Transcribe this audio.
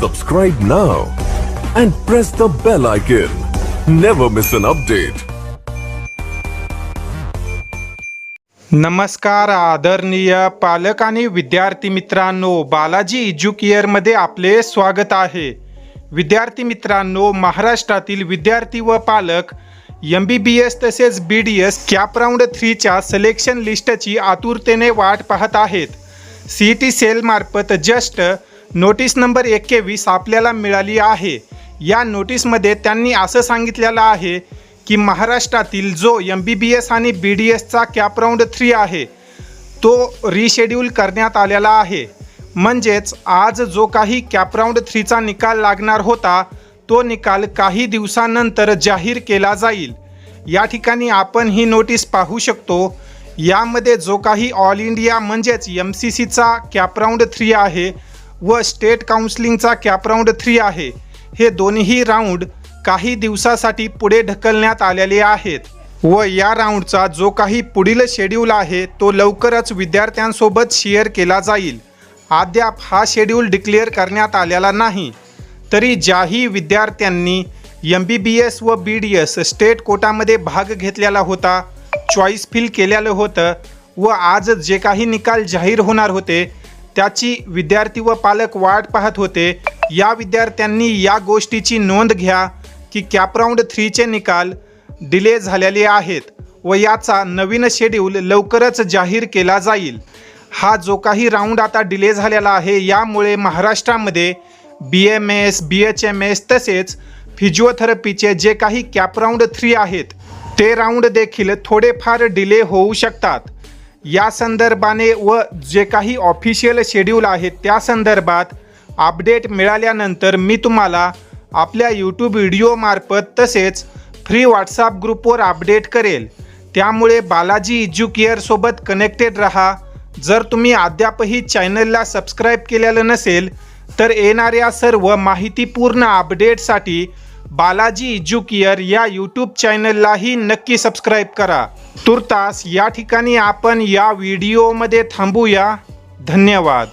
Subscribe now and press the bell icon. Never miss an update. नमस्कार आदरणीय पालक आणि विद्यार्थी मित्रांनो बालाजी एज्युकेअरमध्ये आपले स्वागत आहे विद्यार्थी मित्रांनो महाराष्ट्रातील विद्यार्थी व पालक एम बी बी एस तसेच B D S CAP round थ्रीच्या selection लिस्टची आतुरतेने वाट पाहत आहेत सी ई टी सेलमार्फत जस्ट नोटीस नंबर एक्केवीस आपल्याला मिळाली आहे. या नोटीसमध्ये त्यांनी असं सांगितलेलं आहे की महाराष्ट्रातील जो एम बी बी एस आणि बी डी एसचा कॅप राऊंड थ्री आहे तो रिशेड्यूल करण्यात आलेला आहे. म्हणजेच आज जो काही कॅप राऊंड थ्रीचा निकाल लागणार होता तो निकाल काही दिवसानंतर जाहीर केला जाईल. या ठिकाणी आपण ही नोटीस पाहू शकतो यामध्ये जो काही ऑल इंडिया म्हणजेच एम सी सीचा कॅप राऊंड थ्री आहे व स्टेट काउन्सिलिंगचा कॅप राऊंड थ्री आहे. हे दोन्ही राऊंड काही दिवसासाठी पुढे ढकलण्यात आलेले आहेत व या राऊंडचा जो काही पुढील शेड्यूल आहे तो लवकरच विद्यार्थ्यांसोबत शेअर केला जाईल. अद्याप हा शेड्यूल डिक्लेअर करण्यात आलेला नाही. तरी ज्याही विद्यार्थ्यांनी एम बी बी एस व बी डी एस स्टेट कोटामध्ये भाग घेतलेला होता चॉईस फिल केलेलं होतं व आज जे काही निकाल जाहीर होणार होते त्याची विद्यार्थी व पालक वाट पाहत होते. या विद्यार्थ्यांनी या गोष्टीची नोंद घ्या की कॅप राऊंड थ्रीचे निकाल डिले झालेले आहेत व याचा नवीन शेड्यूल लवकरच जाहीर केला जाईल. हा जो काही राऊंड आता डिले झालेला आहे यामुळे महाराष्ट्रामध्ये B M S B H M S तसेच फिजिओथेरपीचे जे काही कॅप राऊंड थ्री आहेत ते राऊंड देखील थोडेफार डिले होऊ शकतात. या संदर्भाने व जे काही ऑफिशियल शेड्यूल आहे त्या संदर्भात अपडेट मिळाल्यानंतर मी तुम्हाला आपल्या यूट्यूब व्हिडिओमार्फत तसेच फ्री व्हॉट्सअप ग्रुपवर अपडेट करेल. त्यामुळे बालाजी एज्युकेअरसोबत कनेक्टेड रहा. जर तुम्ही अद्यापही चॅनलला सबस्क्राईब केलेलं नसेल तर येणाऱ्या सर्व माहितीपूर्ण अपडेटसाठी बालाजी एज्युकेअर या यूट्यूब चॅनललाही नक्की सबस्क्राईब करा. तुर्तास या ठिकाणी आपण या व्हिडिओमध्ये थांबूया. धन्यवाद.